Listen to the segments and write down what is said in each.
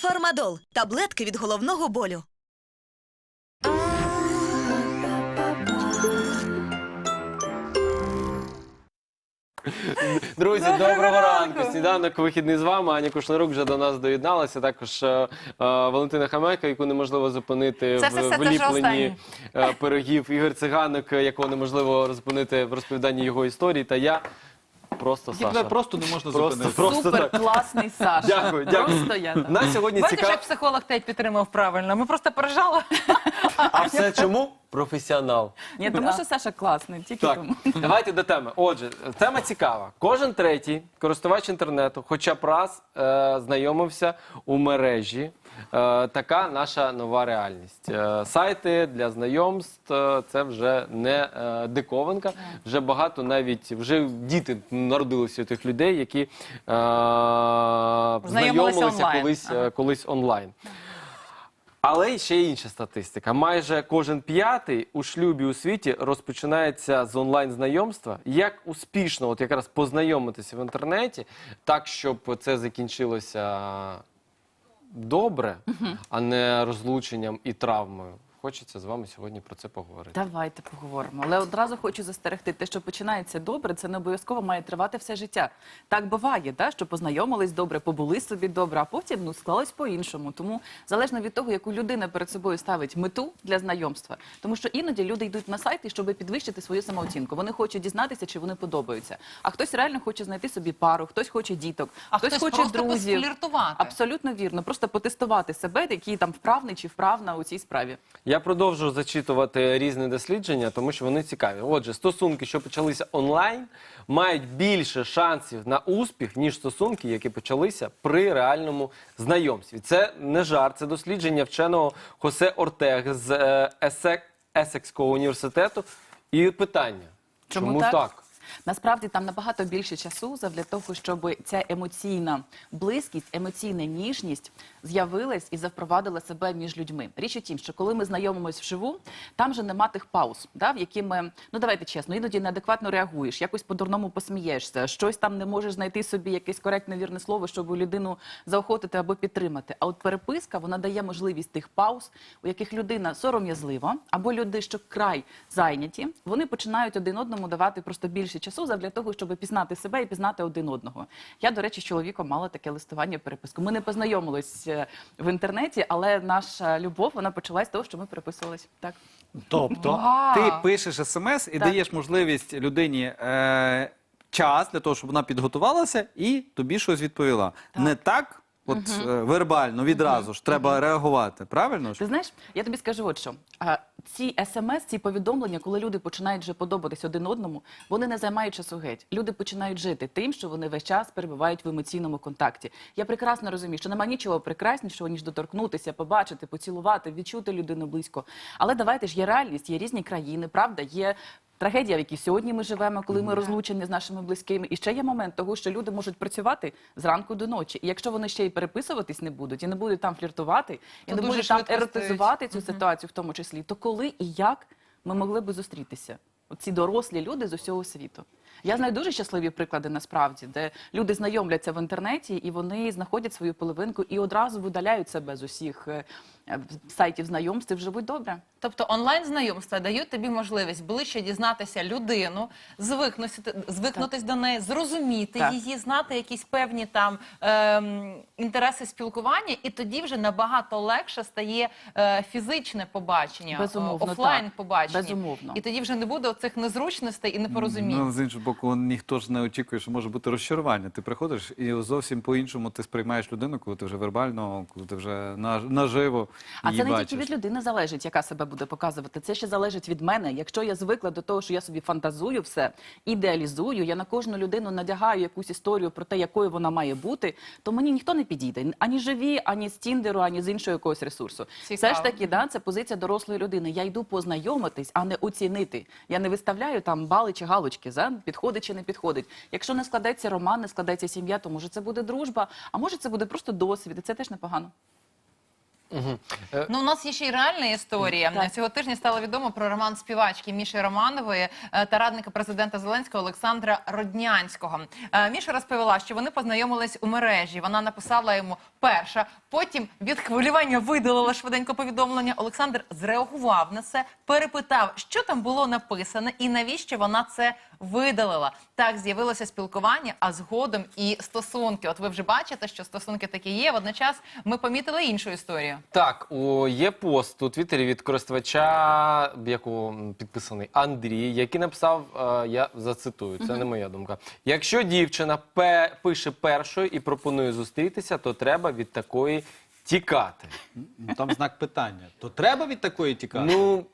Фармадол таблетки від головного болю. Друзі, Доброго ранку. Сніданок вихідний з вами. Аня Кушнарук вже до нас доєдналася. Також е, е, Валентина Хамейка, яку неможливо зупинити Це в все, це вже виліпленні е, пирогів. Ігор Циганик, е, якого неможливо зупинити в розповіданні його історії. Та я просто Тебе просто не можна Просто- зупинити. просто Супер так. класний Саша. Дякую, дякую. Просто я так. Нас сьогодні Бачиш, цікаво. як психолог Тедь підтримав правильно. Ми просто пережали. А все чому? Професіонал. Ні, тому що Саша класний, тільки Так, тому. давайте до теми. Отже, тема цікава. Кожен третій користувач інтернету, хоча б раз е, знайомився у мережі. Е, така наша нова реальність. Е, сайти для знайомств е, це вже не е, диковинка. Вже багато навіть вже діти народилися у тих людей, які е, знайомилися онлайн. колись, е, колись онлайн. Але ще інша статистика. Майже кожен п'ятий у шлюбі у світі розпочинається з онлайн знайомства. Як успішно, от якраз познайомитися в інтернеті, так щоб це закінчилося добре, а не розлученням і травмою. Хочеться з вами сьогодні про це поговорити. Давайте поговоримо. Але одразу хочу застерегти, те, що починається добре, це не обов'язково має тривати все життя. Так буває, да? що познайомились добре, побули собі добре, а потім ну, склалось по-іншому. Тому залежно від того, яку людина перед собою ставить мету для знайомства. Тому що іноді люди йдуть на сайти, щоб підвищити свою самооцінку. Вони хочуть дізнатися, чи вони подобаються. А хтось реально хоче знайти собі пару, хтось хоче діток, А хтось, хтось хоче друзів. Абсолютно вірно. Просто потестувати себе, який там вправний чи вправна у цій справі. Я продовжу зачитувати різні дослідження, тому що вони цікаві. Отже, стосунки, що почалися онлайн, мають більше шансів на успіх, ніж стосунки, які почалися при реальному знайомстві. Це не жарт, це дослідження вченого Хосе Ортег з е, Есек- Есекського університету. І питання: Чому так? Насправді там набагато більше часу завдяки того, щоб ця емоційна близькість, емоційна ніжність з'явилась і запровадила себе між людьми. Річ у тім, що коли ми знайомимось вживу, там же нема тих пауз, да, в які ми, ну давайте чесно, іноді неадекватно реагуєш, якось по-дурному посмієшся, щось там не можеш знайти собі якесь коректне вірне слово, щоб людину заохотити або підтримати. А от переписка вона дає можливість тих пауз, у яких людина сором'язлива, або люди, що край зайняті, вони починають один одному давати просто більше часу для того, щоб пізнати себе і пізнати один одного. Я, до речі, з чоловіком мала таке листування переписку. Ми не познайомились е, в інтернеті, але наша любов вона почалась з того, що ми переписувались. Так. Тобто Вау. ти пишеш смс і Так. даєш можливість людині е, час для того, щоб вона підготувалася і тобі щось відповіла. Не так, от е, вербально, відразу ж треба реагувати. Правильно ж? Ти знаєш, я тобі скажу от що. А, ці смс, ці повідомлення, коли люди починають вже подобатись один одному, вони не займають часу геть. Люди починають жити тим, що вони весь час перебувають в емоційному контакті. Я прекрасно розумію, що немає нічого прекраснішого, ніж доторкнутися, побачити, поцілувати, відчути людину близько. Але давайте ж є реальність, є різні країни, правда, є. Трагедія, в якій сьогодні ми живемо, коли ми розлучені з нашими близькими, і ще є момент того, що люди можуть працювати зранку до ночі. І якщо вони ще й переписуватись не будуть, і не будуть там фліртувати, і То не будуть там еротизувати цю ситуацію, в тому числі, то коли і як ми могли би зустрітися? Оці дорослі люди з усього світу. Я знаю дуже щасливі приклади насправді, де люди знайомляться в інтернеті і вони знаходять свою половинку і одразу видаляють себе з усіх е, е, сайтів знайомств і живуть добре. Тобто онлайн знайомства дають тобі можливість ближче дізнатися людину, звикнутися, звикнутись до неї, зрозуміти Так. її, знати якісь певні там ем, інтереси спілкування, і тоді вже набагато легше стає е, фізичне побачення, Безумовно, офлайн так. побачення. Безумовно. І тоді вже не буде оцих незручностей і непорозумінь. Ну, з іншого боку, ніхто ж не очікує, що може бути розчарування. Ти приходиш і зовсім по-іншому ти сприймаєш людину, коли ти вже вербально, коли ти вже на- наживо А її це не бачиш. тільки від людини залежить, яка себе буде показувати. Це ще залежить від мене. Якщо я звикла до того, що я собі фантазую все, ідеалізую, я на кожну людину надягаю якусь історію про те, якою вона має бути, то мені ніхто не підійде. Ані живі, ані з Тіндеру, ані з іншого якогось ресурсу. Все ж таки, да, це позиція дорослої людини. Я йду познайомитись, а не оцінити. Я не виставляю там бали чи галочки, за підходить чи не підходить. Якщо не складеться роман, не складеться сім'я, то може це буде дружба, а може це буде просто досвід, і це теж непогано. Ну, у нас є ще й реальна історія. Так. Цього тижня стало відомо про роман співачки Міші Романової е, та радника президента Зеленського Олександра Роднянського. Е, Міша розповіла, що вони познайомились у мережі. Вона написала йому перша, потім від хвилювання видалила швиденько повідомлення. Олександр зреагував на це, перепитав, що там було написане і навіщо вона це видалила. Так з'явилося спілкування, а згодом і стосунки. От ви вже бачите, що стосунки такі є. Водночас ми помітили іншу історію. Так, о, є пост у Твіттері від користувача, якого підписаний Андрій, який написав, е, я зацитую, це не моя думка. Якщо дівчина пе- пише першою і пропонує зустрітися, то треба від такої тікати. Ну, Там знак питання. То треба від такої тікати? Ну,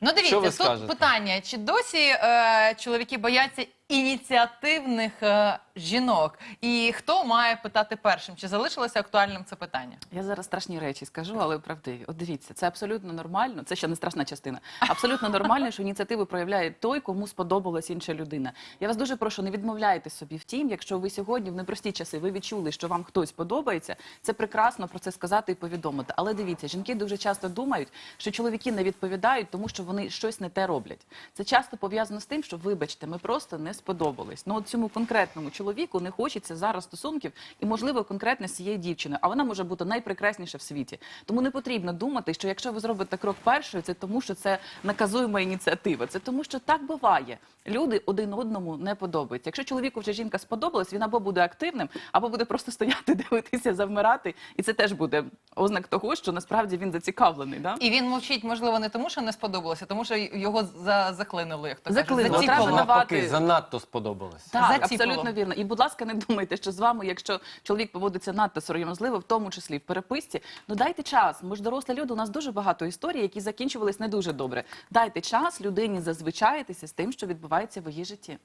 Ну, Що ви дивіться, тут скажете? питання: чи досі е, чоловіки бояться ініціативних е, жінок? І хто має питати першим? Чи залишилося актуальним це питання? Я зараз страшні речі скажу, але правдиві. От дивіться, це абсолютно нормально. Це ще не страшна частина. Абсолютно нормально, що ініціативу проявляє той, кому сподобалась інша людина. Я вас дуже прошу, не відмовляйте собі. Втім, якщо ви сьогодні в непрості часи ви відчули, що вам хтось подобається, це прекрасно про це сказати і повідомити. Але дивіться, жінки дуже часто думають, що чоловіки не відповідають, тому що вони щось не те роблять. Це часто пов'язано з тим, що вибачте, ми просто не сподобались. Ну от цьому конкретному чоловіку не хочеться зараз стосунків, і можливо конкретно з цією дівчиною, а вона може бути найпрекрасніша в світі. Тому не потрібно думати, що якщо ви зробите крок першою, це тому, що це наказуєма ініціатива. Це тому, що так буває. Люди один одному не подобаються. Якщо чоловіку вже жінка сподобалась, він або буде активним, або буде просто стояти, дивитися, завмирати, і це теж буде ознак того, що насправді він зацікавлений. Да? І він мовчить, можливо, не тому, що не сподобалося, тому що його за заклинили, як то Заклинили. каже, Треба давати- навпаки, занадто сподобалось. Так, Заціпало. абсолютно вірно. І, будь ласка, не думайте, що з вами, якщо чоловік поводиться надто сором'язливо, в тому числі в переписці, ну дайте час. Ми ж дорослі люди, у нас дуже багато історій, які закінчувались не дуже добре. Дайте час людині зазвичаїтися з тим, що відбувається в її житті.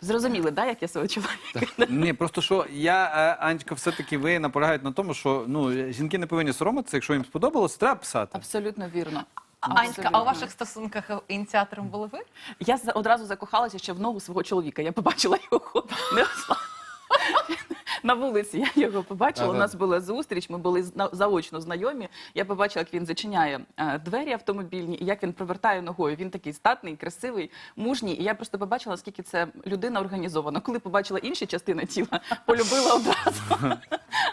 Зрозуміли, да, як я себе чоловіка? Ні, просто що я, е, Анечка, все-таки ви наполягають на тому, що ну, жінки не повинні соромитися, якщо їм сподобалось, треба писати. Абсолютно вірно. Анечка, а у ваших стосунках ініціатором були ви? Я за- одразу закохалася ще в ногу свого чоловіка. Я побачила його не на вулиці. Я його побачила. У нас була зустріч. Ми були заочно знайомі. Я побачила, як він зачиняє е, двері автомобільні і як він провертає ногою. Він такий статний, красивий, мужній. І я просто побачила, наскільки це людина організована. Коли побачила інші частини тіла, полюбила одразу.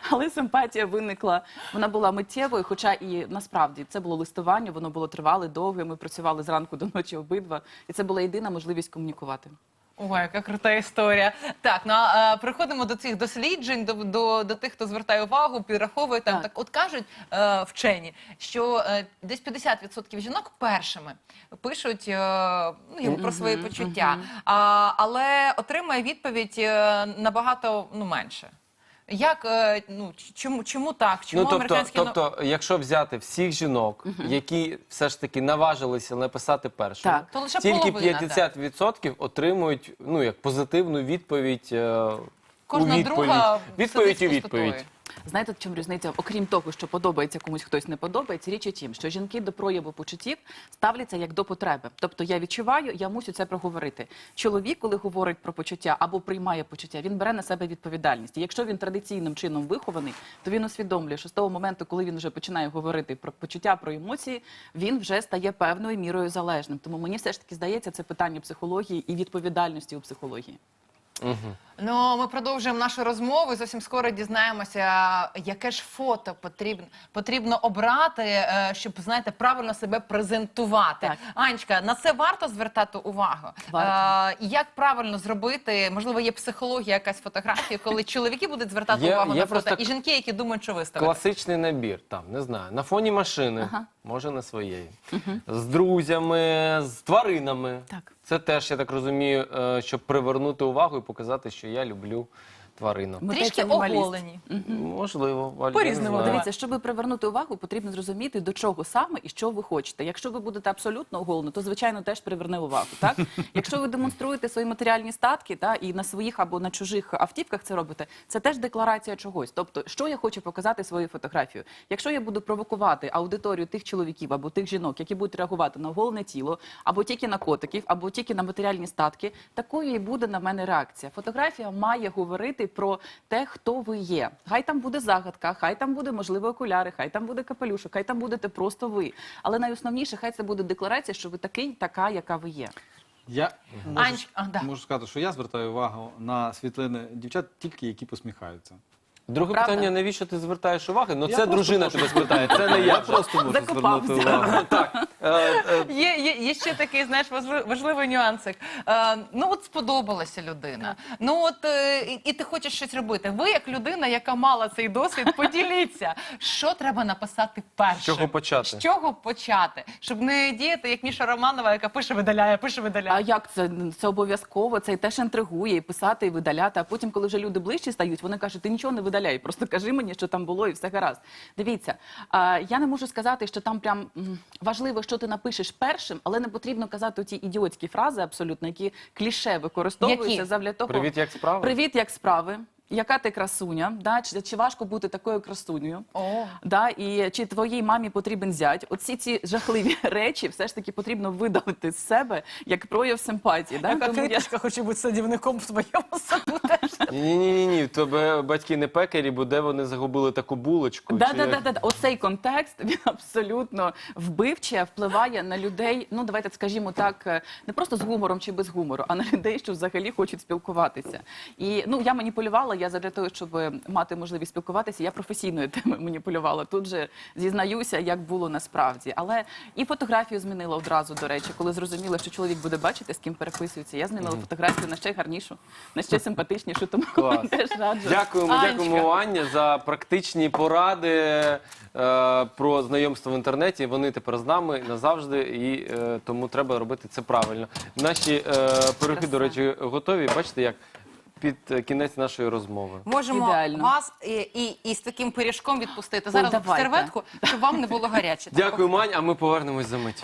Але симпатія виникла. Вона була миттєвою, хоча і насправді це було листування, воно було тривале, довге. Ми працювали зранку до ночі обидва, і це була єдина можливість комунікувати. Ой, яка крута історія. Так, ну а приходимо до цих досліджень, до, до, до тих, хто звертає увагу, підраховує там. Так, Так. от кажуть е, вчені, що е, десь 50% жінок першими пишуть е, ну, про свої почуття, а, але отримує відповідь е, набагато ну, менше. Як е, ну чому, чому так? Чому Ну, тобто, американські тобто, якщо взяти всіх жінок, які все ж таки наважилися написати першою, Так. То лише тільки половина, 50% отримують ну, як позитивну відповідь. е, Кожна у відповідь. друга відповідь сидить з пустотою. Знаєте, чому різниця? Окрім того, що подобається комусь хтось не подобається, річ у тім, що жінки до прояву почуттів ставляться як до потреби. Тобто я відчуваю, я мусю це проговорити. Чоловік, коли говорить про почуття або приймає почуття, він бере на себе відповідальність. І якщо він традиційним чином вихований, то він усвідомлює, що з того моменту, коли він вже починає говорити про почуття, про емоції, він вже стає певною мірою залежним. Тому мені все ж таки здається, це питання психології і відповідальності у психології. Ну, ми продовжуємо нашу розмову. і Зовсім скоро дізнаємося, яке ж фото потрібно потрібно обрати, е, щоб знаєте, правильно себе презентувати. Так. Анечка, на це варто звертати увагу. Варто. Е, Як правильно зробити? Можливо, є психологія, якась фотографія, коли чоловіки будуть звертати Є- увагу є на фото, просто і жінки, які думають, що виставити. Класичний набір, там, не знаю, на фоні машини, Ага. може не своєї, з друзями, з тваринами. Так. Це теж, я так розумію, е, щоб привернути увагу і показати, що я люблю тварину. Ми Трішки теж анімаліст. оголені. Можливо, Валь, я не По-різному, знаю. Дивіться, щоб привернути увагу, потрібно зрозуміти, до чого саме і що ви хочете. Якщо ви будете абсолютно оголені, то звичайно теж приверне увагу. Так, якщо ви демонструєте свої матеріальні статки, та і на своїх або на чужих автівках це робите, це теж декларація чогось. Тобто, що я хочу показати своєю фотографією. Якщо я буду провокувати аудиторію тих чоловіків або тих жінок, які будуть реагувати на оголене тіло, або тільки на котиків, або тільки на матеріальні статки, такою і буде на мене реакція. Фотографія має говорити говорити про те, хто ви є. Хай там буде загадка, хай там буде можливо окуляри, хай там буде капелюшок, хай там будете просто ви. Але найосновніше, хай це буде декларація, що ви такий, така, яка ви є. Я Анч- можу, а, да. можу сказати, що я звертаю увагу на світлини дівчат, тільки які посміхаються. Друге Правда? питання: навіщо ти звертаєш уваги? Ну Я це просто дружина можу. тебе спитає, це не я. просто можу Закопався. звернути увагу. Так, Є, є, є ще такий, знаєш, важли- важливий нюансик. Е, ну от сподобалася людина. Ну от е, і, і ти хочеш щось робити. Ви, як людина, яка мала цей досвід, поділіться, що треба написати першим. З чого почати? З чого почати? Щоб не діяти, як Міша Романова, яка пише видаляє, пише А видаляє. як це? Це обов'язково, це теж інтригує, і писати, і видаляти. А потім, коли вже люди ближче стають, вони кажуть, ти нічого не видаляй, просто кажи мені, що там було, і все гаразд. Дивіться, а, я не можу сказати, що там прям м, важливо, що ти напишеш першим, але не потрібно казати ті ідіотські фрази, абсолютно, які кліше використовуються Які? завдяки того. Привіт, як справи? Привіт, як справи? Яка ти красуня? Да? Чи, чи важко бути такою красунею? Да, і чи твоїй мамі потрібен зять? Оці ці жахливі речі все ж таки потрібно видалити з себе як прояв симпатії. Да? Яка Тому я- хоче бути садівником в твоєму саду теж. Ні, ні, ні, ні. Тебе батьки не пекарі, бо де вони загубили таку булочку? Да, чи... да, да, да, да. Оцей контекст він абсолютно вбивче впливає на людей. Ну давайте скажімо так, е, не просто з гумором чи без гумору, а на людей, що взагалі хочуть спілкуватися. І ну я маніпулювала. Я для того, щоб мати можливість спілкуватися, я професійною темою маніпулювала. Тут же зізнаюся, як було насправді. Але і фотографію змінила одразу. До речі, коли зрозуміла, що чоловік буде бачити, з ким переписується. Я змінила фотографію на ще гарнішу, на ще симпатичнішу. Тому Клас. теж раджу. Дякуємо, Анечка. дякуємо Аня за практичні поради е, про знайомство в інтернеті. Вони тепер з нами назавжди, і е, тому треба робити це правильно. Наші е, пироги, до речі, готові. Бачите, як під кінець нашої розмови. Можемо Ідеально. вас і, і, і з таким пиріжком відпустити. Зараз в давайте. серветку, щоб вам не було гаряче. Дякую, Мань, а ми повернемось за мить.